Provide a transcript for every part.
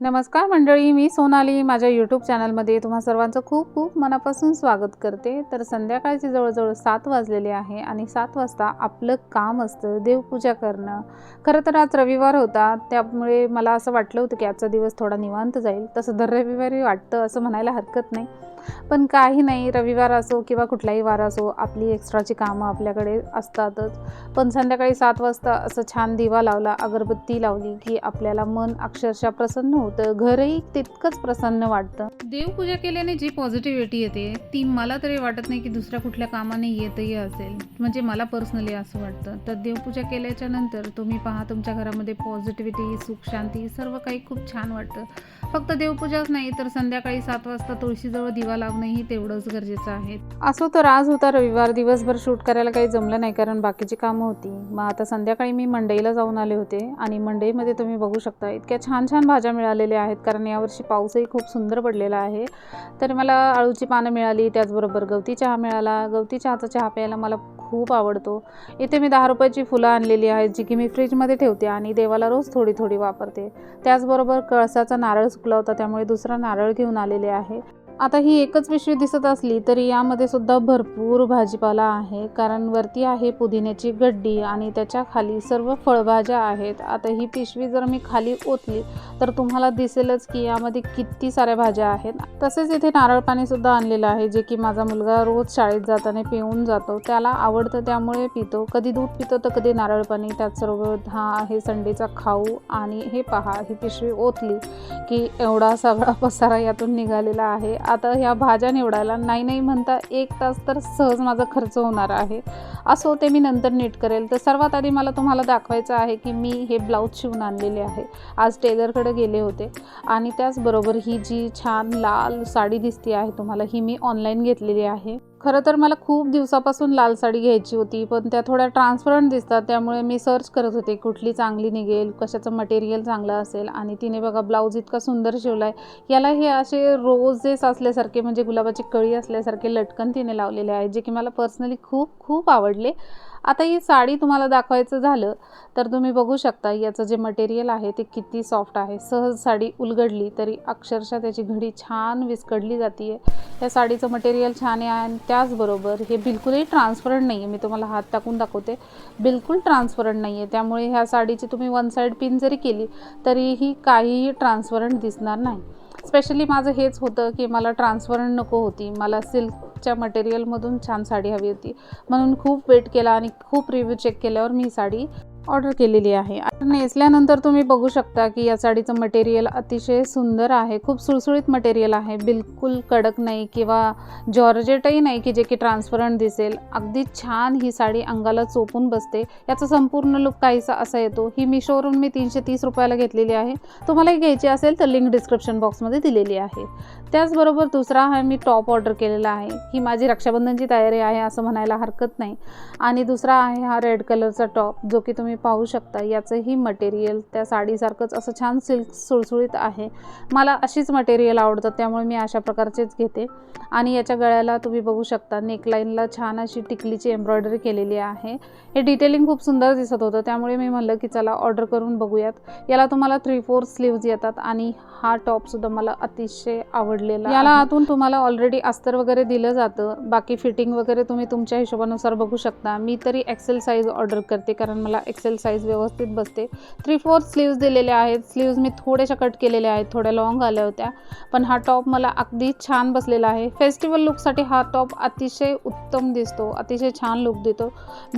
नमस्कार मंडळी मी सोनाली. माझ्या यूट्यूब चॅनलमध्ये तुम्हा सर्वांचं खूप खूप मनापासून स्वागत करते. तर संध्याकाळची जवळजवळ सात वाजलेले आहे आणि सात वाजता आपलं काम असतं देवपूजा करणं. खरं तर आज रविवार होता त्यामुळे मला असं वाटलं होतं की आजचा दिवस थोडा निवांत जाईल. तसं दर रविवारी वाटतं असं म्हणायला हरकत नाही. पण काही नाही रविवार असो किंवा कुठलाही वार असो आपली एक्स्ट्राची कामं आपल्याकडे असतातच. पण संध्याकाळी सात वाजता असं छान दिवा लावला अगरबत्ती लावली की आपल्याला मन अक्षरशः प्रसन्न होतं. घरही तितकंच प्रसन्न वाटतं. देवपूजा केल्याने जी पॉझिटिव्हिटी येते ती मला तरी वाटत नाही की दुसऱ्या कुठल्या कामाने येतही असेल. म्हणजे मला पर्सनली असं वाटतं. तर देवपूजा केल्याच्यानंतर तुम्ही पहा तुमच्या घरामध्ये पॉझिटिव्हिटी सुख शांती सर्व काही खूप छान वाटतं. फक्त देवपूजाच नाही तर संध्याकाळी सात वाजता तुळशीजवळ दिवा लावणंही तेवढंच गरजेचं आहे. असो तर आज होता रविवार दिवसभर शूट करायला काही जमलं नाही कारण बाकीची कामं होती. मग आता संध्याकाळी मी मंडईला जाऊन आले होते आणि मंडईमध्ये तुम्ही बघू शकता इतक्या छान छान भाज्या मिळालेल्या आहेत कारण यावर्षी पाऊसही खूप सुंदर पडलेला आहे. तर मला आळूची पानं मिळाली त्याचबरोबर गवती चहा मिळाला. गवती चहाचा चहा प्यायला मला खूप आवडतो. इथे मी दहा रुपयाची फुलं आणलेली आहेत जी की मी फ्रीजमध्ये ठेवते आणि देवाला रोज थोडी थोडी वापरते. त्याचबरोबर कळसाचा नारळ सुकला होता त्यामुळे दुसरा नारळ घेऊन आलेले आहे. आता ही एकच पिशवी दिसत असली तरी यामध्ये सुद्धा भरपूर भाजीपाला आहे. कारण वरती आहे पुदिन्याची गड्डी आणि त्याच्याखाली सर्व फळभाज्या आहेत. आता ही पिशवी जर मी खाली ओतली तर तुम्हाला दिसेलच की यामध्ये किती साऱ्या भाज्या आहेत. तसेच इथे नारळ पाणीसुद्धा आणलेलं आहे जे की माझा मुलगा रोज शाळेत जाताना पिऊन जातो. त्याला आवडतं त्यामुळे पितो. कधी दूध पितो तर कधी नारळ पाणी. त्याचबरोबर हा आहे संडेचा खाऊ आणि हे पहा ही पिशवी ओतली की एवढा सगळा पसारा यातून निघालेला आहे. आता ह्या भाज्या निवडायला नाही नाही म्हणता एक तास तर सहज माझा खर्च होणार आहे. असो ते मी नंतर नीट करेल. तर सर्वात आधी मला तुम्हाला दाखवायचं आहे की मी हे ब्लाऊज शिवून आणलेले आहे. आज टेलरकडे गेले होते. आणि त्याचबरोबर ही जी छान लाल साडी दिसते आहे तुम्हाला ही मी ऑनलाईन घेतलेली आहे. खरं तर मला खूप दिवसापासून लाल साडी घ्यायची होती पण त्या थोड्या ट्रान्सपरंट दिसतात त्यामुळे मी सर्च करत होते कुठली चांगली निघेल कशाचं मटेरियल चांगलं असेल. आणि तिने बघा ब्लाऊज इतका सुंदर शिवला आहे याला हे असे रोजेस असल्यासारखे म्हणजे गुलाबाची कळी असल्यासारखे लटकन तिने लावलेले आहे जे की मला पर्सनली खूप खूप आवडले. आता ही साडी तुम्हाला दाखवायचं झालं तर तुम्ही बघू शकता याचं जे मटेरियल आहे ते किती सॉफ्ट आहे. सहज साडी उलगडली तरी अक्षरशः त्याची घडी छान विस्कडली जाते या साडीचं मटेरियल छान आहे आणि त्याचबरोबर हे बिलकुलही ट्रान्सपरंट नाही आहे मी तुम्हाला हात टाकून दाखवते. बिलकुल ट्रान्सपरंट नाही आहे त्यामुळे ह्या साडीची तुम्ही वन साईड पिन जरी केली तरीही काहीही ट्रान्सपरंट दिसणार नाही. स्पेशली माझं हेच होतं की मला ट्रान्सपरंट नको होती. मला सिल्क सिल्कच्या मटेरियलमधून छान साडी हवी होती. म्हणून खूप वेट केला आणि खूप रिव्ह्यू चेक केल्यावर मी साडी ऑर्डर केलेली आहे. नेसल्यानंतर तुम्ही बघू शकता की या साडीचं मटेरियल अतिशय सुंदर आहे. खूप सुळसुळीत मटेरियल आहे. बिलकुल कडक नाही किंवा जॉर्जेटही नाही की जे की ट्रान्सपरंट दिसेल. अगदी छान ही साडी अंगाला चोपून बसते. याचा संपूर्ण लुक काहीसा असा येतो. ही मिशोवरून मी तीनशे तीस रुपयाला घेतलेली आहे. तुम्हालाही घ्यायची असेल तर लिंक डिस्क्रिप्शन बॉक्समध्ये दिलेली आहे. त्याचबरोबर दुसरा हा मी टॉप ऑर्डर केलेला आहे. ही माझी रक्षाबंधनची तयारी आहे असं म्हणायला हरकत नाही. आणि दुसरा आहे हा रेड कलरचा टॉप जो की तुम्ही पाहू शकता. याचंही मटेरियल त्या साडीसारखंच असं छान सिल्क सुळसुळीत आहे. मला अशीच मटेरियल आवडतं त्यामुळे मी अशा प्रकारचेच घेते. आणि याच्या गळ्याला तुम्ही बघू शकता नेकलाईनला छान अशी टिकलीची एम्ब्रॉयडरी केलेली आहे. हे डिटेलिंग खूप सुंदर दिसत होतं त्यामुळे मी म्हणलं की चला ऑर्डर करून बघूयात. याला तुम्हाला थ्री फोर स्लीव्ज येतात आणि हा टॉपसुद्धा मला अतिशय आवडलेला याला आतून तुम्हाला ऑलरेडी अस्तर वगैरे दिलं जातं. बाकी फिटिंग वगैरे तुम्ही तुमच्या हिशोबानुसार बघू शकता. मी तरी एक्सेल साईज ऑर्डर करते कारण मला एक्सेल साईज व्यवस्थित बसते. थ्री फोर स्लीव्ज दिलेले आहेत. स्लीव्ज मी थोड्याशा कट केलेल्या आहेत. थोड्या लॉंग आल्या होत्या. पण हा टॉप मला अगदी छान बसलेला आहे. फेस्टिवल लुकसाठी हा टॉप अतिशय उत्तम दिसतो. अतिशय छान लुक देतो.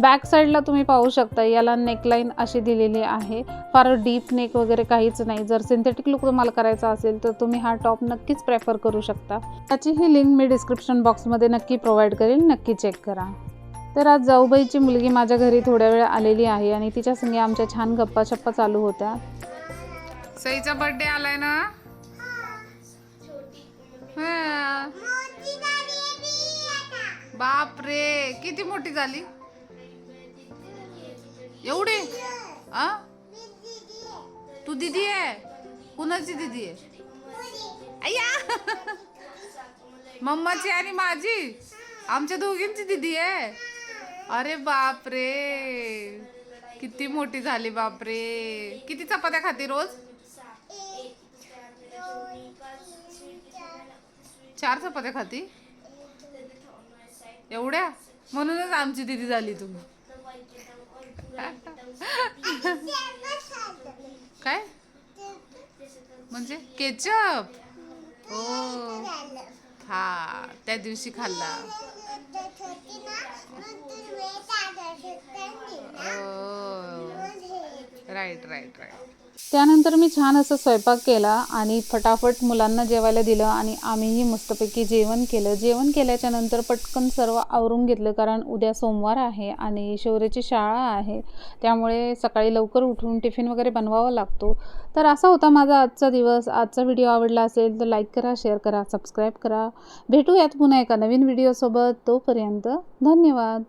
बॅक साईडला तुम्ही पाहू शकता. याला नेकलाईन अशी दिलेली आहे. फार डीप नेक वगैरे काहीच नाही. जर सिंथेटिक लुक तुम्हाला करायचा असेल तर तुम्ही हा टॉप नक्कीच प्रेफर करू शकता. त्याची ही लिंक मी डिस्क्रिप्शन बॉक्समध्ये नक्की प्रोव्हाइड करेल नक्की चेक करा. तर आज जाऊबाईची मुलगी माझ्या घरी थोड्या वेळ आलेली आहे आणि तिच्या संगे आमच्या छान गप्पा शप्पा चालू होत्या. सईचा बर्थडे आलाय ना? बाप रे किती मोठी झाली? एवढी? आ? तू दिदी आहे? कुणाची दिदी आहे? अय्या! मम्माची आणि माझी? आमच्या दोघींची दिदी आहे? अरे बापरे. किती मोठी झाली बापरे. किती चपात्या खाते रोज? चार चपात्या खाती? एवढ्या? म्हणूनच आमची दिदी झाली तुम्ही. काय? म्हणजे केचप? हो. हा त्या दिवशी खाल्ला. राईट राईट राईट त्यानंतर मी छान असं स्वयंपाक केला आणि फटाफट मुलांना जेवायला दिलं आणि आम्हीही मस्तपैकी जेवण केलं. जेवण केल्याच्यानंतर पटकन सर्व आवरून घेतलं कारण उद्या सोमवार आहे आणि शौर्याची शाळा आहे. त्यामुळे सकाळी लवकर उठून टिफिन वगैरे बनवावा लागतो. तर असा होता माझा आजचा दिवस. आजचा व्हिडिओ आवडला असेल तर लाईक करा शेअर करा सबस्क्राईब करा. भेटूयात पुन्हा एका नवीन व्हिडिओसोबत. तोपर्यंत धन्यवाद.